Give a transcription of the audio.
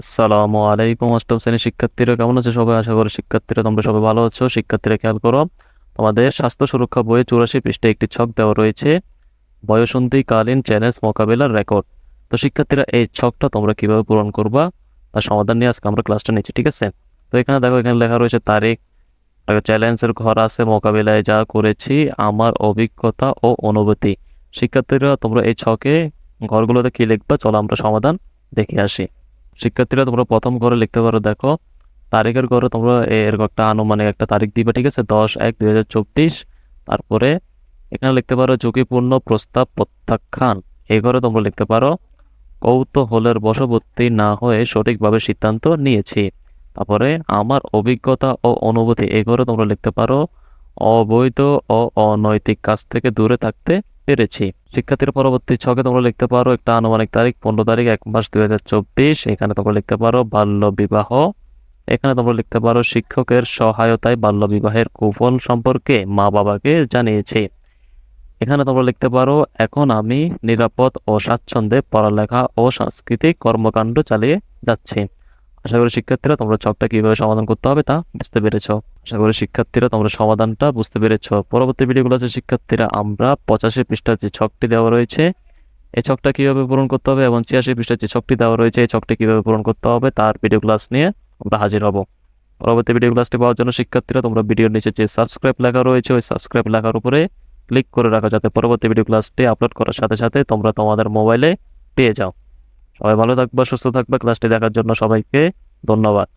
আসসালামু আলাইকুম অষ্টম শ্রেণির শিক্ষার্থীরা, কেমন আছে সবাই? আশা করি শিক্ষার্থীরা তোমরা সবাই ভালো আছো। শিক্ষার্থীরা খেয়াল করো, তোমাদের স্বাস্থ্য সুরক্ষা বইয়ে চুরাশি পৃষ্ঠে একটি ছক দেওয়া রয়েছে, বয়সন্ধিকালীন চ্যালেঞ্জ মোকাবেলার রেকর্ড। তো শিক্ষার্থীরা, এই ছকটা তোমরা কীভাবে পূরণ করবা, তার সমাধান নিয়ে আজকে আমরা ক্লাসটা নিচ্ছি, ঠিক আছে? তো এখানে দেখো, এখানে লেখা রয়েছে তারিখ চ্যালেঞ্জের ঘর আছে, মোকাবেলায় যা করেছি, আমার অভিজ্ঞতা ও অনুভূতি। শিক্ষার্থীরা, তোমরা এই ছকে ঘরগুলোতে কি লিখবা, চলো আমরা সমাধান দেখে আসি। শিক্ষার্থীরা তোমরা প্রথম ঘরে লিখতে পারো, দেখো, তারিখের ঘরে তোমরা এর একটা আনুমানিক একটা তারিখ দিবে, ঠিক আছে? দশ এক দুই হাজার চব্বিশ। তারপরে এখানে লিখতে পারো, ঝুঁকিপূর্ণ প্রস্তাব প্রত্যাখ্যান। এই ঘরে তোমরা লিখতে পারো, কৌতূহলের বশবর্তী না হয়ে সঠিকভাবে সিদ্ধান্ত নিয়েছি। তারপরে আমার অভিজ্ঞতা ও অনুভূতি, এই ঘরে তোমরা লিখতে পারো, অবৈধ ও অনৈতিক কাজ থেকে দূরে থাকতে পেরেছি। শিক্ষার্থীর পরবর্তী ছকে তোমরা লিখতে পারো একটা আনুমানিক তারিখ, পনেরো তারিখ, এক মাস দুই হাজার চব্বিশ। এখানে তোমরা লিখতে পারো বাল্য বিবাহ। এখানে তোমরা লিখতে পারো শিক্ষকের সহায়তায় বাল্য বিবাহের কুফল সম্পর্কে মা বাবাকে জানিয়েছি। এখানে তোমরা লিখতে পারো, এখন আমি নিরাপদ ও স্বাচ্ছন্দ্যে পড়ালেখা ও সাংস্কৃতিক কর্মকাণ্ড চালিয়ে যাচ্ছি। আশা করি শিক্ষার্থীরা তোমরা ছকটা কীভাবে সমাধান করতে হবে তা বুঝতে পেরেছ। আশা করি শিক্ষার্থীরা তোমরা সমাধানটা বুঝতে পেরেছ। পরবর্তী ভিডিওগুলো আছে শিক্ষার্থীরা, আমরা পঁচাশি পৃষ্ঠার যে ছকটি দেওয়া রয়েছে, এই ছকটা কীভাবে পূরণ করতে হবে এবং ছিয়াশি পৃষ্ঠার যে ছকটি দেওয়া রয়েছে, এই ছকটি কীভাবে পূরণ করতে হবে তার ভিডিও ক্লাস নিয়ে আমরা হাজির হব। পরবর্তী ভিডিও ক্লাসটি পাওয়ার জন্য শিক্ষার্থীরা, তোমরা ভিডিওর নিচে যে সাবস্ক্রাইব লেখা রয়েছে, ওই সাবস্ক্রাইব লেখার উপরে ক্লিক করে রাখো যাতে পরবর্তী ভিডিও ক্লাসটি আপলোড করার সাথে সাথে তোমরা তোমাদের মোবাইলে পেয়ে যাও। সবাই ভালো থাকবা সুস্থ থাকবা। ক্লাসটি দেখার জন্য সবাইকে ধন্যবাদ।